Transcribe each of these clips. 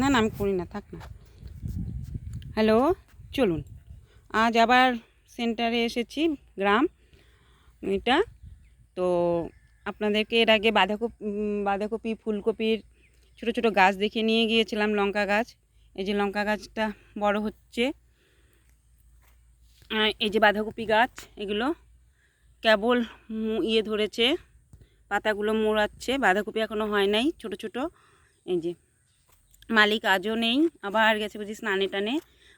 না না, আমি করি না, থাক না। হ্যালো চলুন। আজ আবার সেন্টারে এসেছি, গ্রাম, এটা। তো আপনাদেরকে এর আগে বাঁধাকপি বাঁধাকপি, ফুলকপির ছোটো ছোটো গাছ দেখে নিয়ে গিয়েছিলাম, লঙ্কা গাছ। এই যে লঙ্কা গাছটা বড় হচ্ছে। এই যে বাঁধাকপি গাছ, এগুলো কেবল ইয়ে ধরেছে, পাতাগুলো মোড়াচ্ছে। বাঁধাকপি এখনও হয় নাই, ছোট ছোট। এই যে মালিক আজও নেই, আবার গেছে বুঝি স্নানে টানে।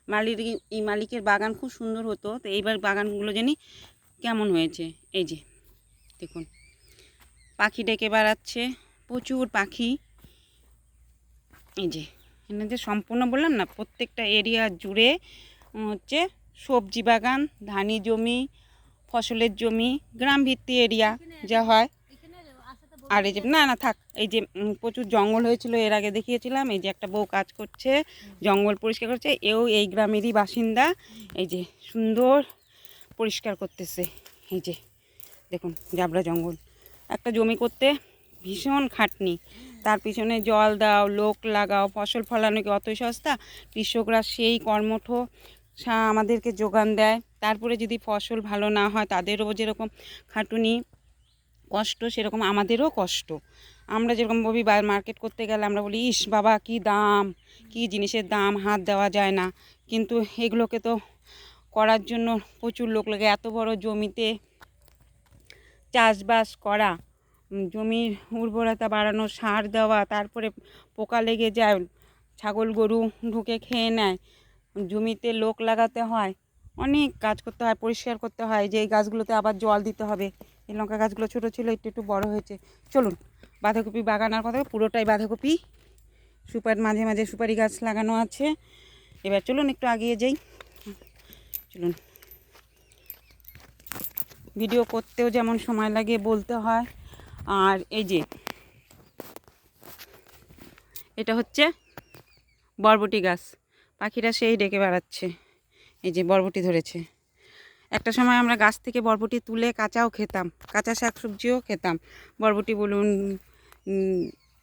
মালিক এই মালিকের বাগান খুব সুন্দর হতো, তো এইবার বাগানগুলো জানি কেমন হয়েছে। এই যে, দেখুন, পাখি ডেকে বেড়াচ্ছে, প্রচুর পাখি। এই যে যে সম্পূর্ণ বললাম না, প্রত্যেকটা এরিয়া জুড়ে হচ্ছে সবজি বাগান, ধানি জমি, ফসলের জমি গ্রাম ভিত্তি এরিয়া যা হয়। আর এই যে, না না, থাক, এই যে প্রচুর জঙ্গল হয়েছিল, এর আগে দেখিয়েছিলাম, এই যে একটা বউ কাজ করছে, জঙ্গল পরিষ্কার করছে, এও এই গ্রামেরই বাসিন্দা, এই যে সুন্দর পরিষ্কার করতেছে, এই যে, দেখুন, জাবড়া জঙ্গল, একটা জমি করতে ভীষণ খাটনি, তার পিছনে জল দাও, লোক লাগাও, ফসল ফলানো কি অতই সস্তা, কৃষকরা সেই কর্মঠ আমাদেরকে যোগান দেয়, তারপরে যদি ফসল ভালো না হয়, তাদেরও যেরকম খাটুনি কষ্ট, সেরকম আমাদেরও কষ্ট। আমরা যেরকম বলি মার্কেট করতে গেলে আমরা বলি, ইস, বাবা, কি দাম, কি জিনিসের দাম, হাত দেওয়া যায় না। কিন্তু এগুলোকে তো করার জন্য প্রচুর লোক লাগে। এত বড় জমিতে চাষবাস করা জমির উর্বরতা বাড়ানো, সার দেওয়া, তারপরে পোকা লেগে যায়, ছাগল, গরু ঢুকে খেয়ে নেয়, জমিতে লোক লাগাতে হয়, অনেক কাজ করতে হয়, পরিষ্কার করতে হয়, যে গাছগুলোতে আবার জল দিতে হবে। এই লঙ্কা গাছগুলো ছোটো ছিল, একটু একটু বড় হয়েছে। চলুন, বাঁধাকপি বাগানার কথা পুরোটাই বাঁধাকপি। সুপার, মাঝে মাঝে সুপারি গাছ লাগানো আছে। এবার চলুন, একটু আগিয়ে যাই। চলুন। ভিডিও করতেও যেমন সময় লাগে, বলতে হয়। আর এই যে, এটা হচ্ছে বরবটি গাছ। পাখিরা সেই ডেকে বেড়াচ্ছে। এই যে, বরবটি ধরেছে। একটা সময় আমরা গাছ থেকে বরবটি তুলে কাঁচাও খেতাম, কাঁচা শাকসবজিও খেতাম। বরবটি বলুন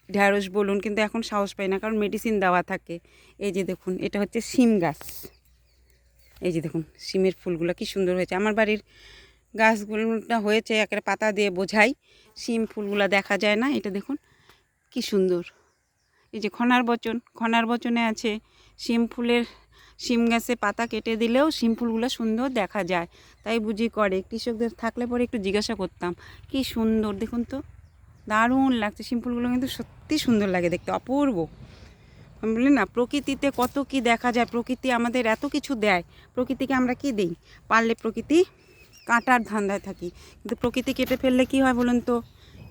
ঢ্যাঁড়স বলুন, কিন্তু এখন সাহস পাই না, কারণ মেডিসিন দেওয়া থাকে। এই যে দেখুন, এটা হচ্ছে শিম গাছ। এই যে দেখুন, শিমের ফুলগুলো কি সুন্দর হয়েছে। আমার বাড়ির গাছগুলোটা হয়েছে, একের পাতা দিয়ে বোঝাই। শিম ফুলগুলো দেখা যায় না, এটা দেখুন, কি সুন্দর। এই যে খনার বচন, খনার বচনে আছে শিম ফুলের শিম গাছে পাতা কেটে দিলেও শিম ফুলগুলো সুন্দর দেখা যায়। তাই বুঝি করে। কৃষকদের থাকলে পরে একটু জিজ্ঞাসা করতাম, কি সুন্দর? দেখুন তো, দারুণ লাগছে। শিম ফুলগুলো কিন্তু সত্যি সুন্দর লাগে দেখতে, অপূর্ব। বলি, না, প্রকৃতিতে কত কি দেখা যায়, প্রকৃতি আমাদের এত কিছু দেয়। প্রকৃতিকে আমরা কি দিই? পারলে প্রকৃতি কাটার ধান্দায় থাকি। কিন্তু প্রকৃতি কেটে ফেললে কি হয় বলুন তো?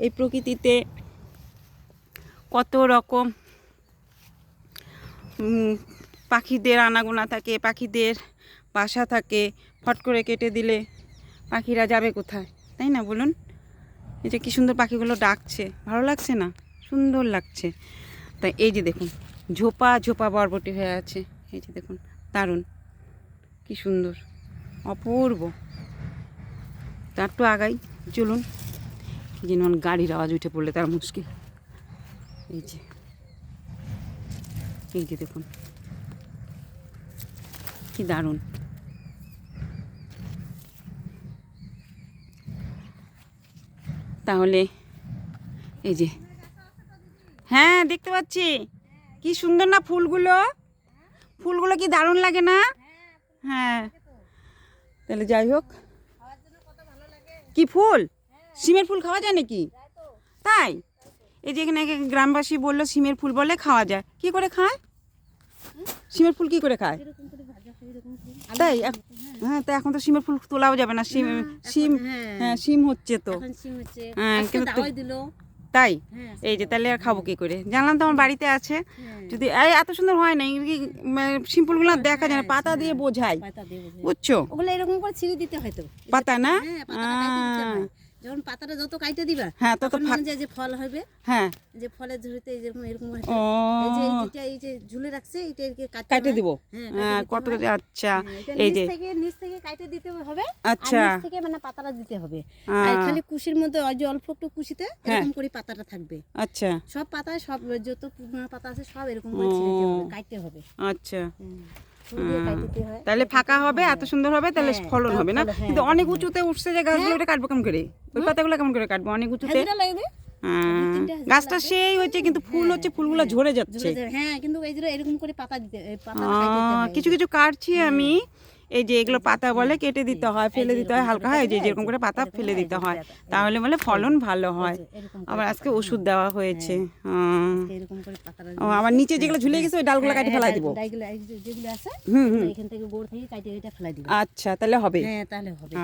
এই প্রকৃতিতে কত রকম পাখিদের আনাগোনা থাকে, পাখিদের বাসা থাকে, ফট করে কেটে দিলে পাখিরা যাবে কোথায়? তাই না বলুন? এই যে কি সুন্দর পাখিগুলো ডাকছে, ভালো লাগছে না? সুন্দর লাগছে। তাই এই যে দেখুন, ঝোপা ঝোপা বরবটি হয়ে আছে। এই যে দেখুন, দারুণ। কি সুন্দর, অপূর্ব। তার একটু আগাই, চলুন। যেন গাড়ির আওয়াজ উঠে পড়লে তার মুশকিল। এই যে এই যে দেখুন কি দারুণ। তাহলে এই যে হ্যাঁ দেখতে পাচ্ছি। কি সুন্দর না ফুলগুলো? ফুলগুলো কি দারুণ লাগে না? হ্যাঁ। তাহলে যাই হোক। কি ফুল? সিমের ফুল খাওয়া যায় নাকি? তাই? এই যে এখানে গ্রামবাসী বলল সিমের ফুল বলে খাওয়া যায়। কি করে খায়? সিমের ফুল কি করে খায়? তাই হ্যাঁ তো এখন তো সিমের ফুল তোলাও যাবে না সিম সিম হ্যাঁ। সিম হচ্ছে তো। হ্যাঁ, কিন্তু তাই? হ্যাঁ এই যে তাহলে আর খাব কি করে? জানলাম তো আমার বাড়িতে আছে। হ্যাঁ। যদি এই এত সুন্দর হয় না সিম্পলগুলো দেখা যায় না পাতা দিয়ে বোঝাই বোঝায়। বুঝছ? ওগুলো এরকম করে ছিঁড়ে দিতে হয়তো পাতা না? পাতা যখন পাতাটা যত কাইটে দিবা হ্যাঁ তত যে- ফল হবে। হ্যাঁ। যে ফলের ঝুড়িতে এরকম। ও। এই যে এই এই যে ঝুলে রাখছে এটা এরকে কাটতে কাটে দিব? হ্যাঁ, কত আচ্ছা হ্যাঁ, এই নিচ যে থেকে নিচ থেকে কাটে দিতে হবে। আচ্ছা। নিচ থেকে মানে পাতাটা দিতে হবে। আর খালি কুশির মধ্যে ওই যে অল্প একটু কুশিতে হ্যাঁ। এরকম করে পাতাটা থাকবে। আচ্ছা। সব পাতায় সব যত পাতা আছে সব এরকম করে কাটতে হবে আচ্ছা। হয় হ্যাঁ। তাহলে ফাঁকা হবে এত সুন্দর হবে তাহলে হ্যাঁ, ফলন হবে না? হ্যাঁ, কিন্তু অনেক উঁচুতে উঠছে যে গাছগুলো কাটবো কেমন করে? ওই পাতাগুলো কেমন করে কাটবো? অনেক উঁচুতে হ্যাঁ, গাছটা সেই হচ্ছে কিন্তু ফুল হচ্ছে ফুলগুলো ঝরে যাচ্ছে। হ্যাঁ কিন্তু এই যে এরকম করে পাতা দিতে হয়। কিছু কিছু কাটছি আমি। এই যে এগুলো পাতা বলে কেটে দিতে হয় ফেলে দিতে হয় হালকা হয় যে যেরকম করে পাতা ফেলে দিতে হয়। তাহলে বলে ফলন ভালো হয়। আবার আজকে ওষুধ দেওয়া হয়েছে। হ্যাঁ। ও, আবার নিচে যেগুলো ঝুলে গেছে ওই ডালগুলো কাটি ফেলাই দিব। ডাইগুলো এই যে- যেগুলো আছে হুম হুম। এখান থেকে গোড় থেকে কাটে ফেলাই দিবে। আচ্ছা তাহলে হবে। হ্যাঁ তাহলে হবে।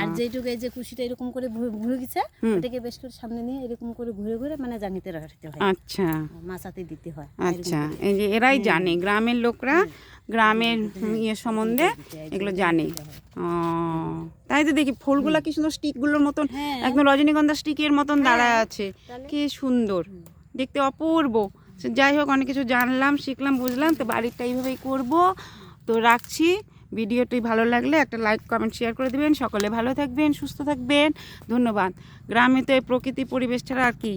আর যেটুকু এই যে কুশিটা এরকম করে ঘুরে গেছে। ওটাকে বেশ করে সামনে নিয়ে এরকম করে ঘুরে ঘুরে মানে জানিতে রাখতে হয়। আচ্ছা। মাছাতে দিতে হয় আচ্ছা এই যে এরাই জানে গ্রামের লোকরা গ্রামের ইয়ে সম্বন্ধে এগুলো জানে। তাই তো দেখি ফুলগুলা কি সুন্দর স্টিকগুলোর মতন হ্যাঁ। একদম রজনীগন্ধা স্টিকের মতন দাঁড়ায় আছে। কি সুন্দর দেখতে অপূর্ব। যাই হোক অনেক কিছু জানলাম শিখলাম বুঝলাম তো বাড়িটা এইভাবেই করব। তো রাখছি। ভিডিওটি ভালো লাগলে একটা লাইক কমেন্ট শেয়ার করে দিবেন। সকলে ভালো থাকবেন সুস্থ থাকবেন। ধন্যবাদ। গ্রামে তো এই প্রকৃতি পরিবেশ ছাড়া আর কি।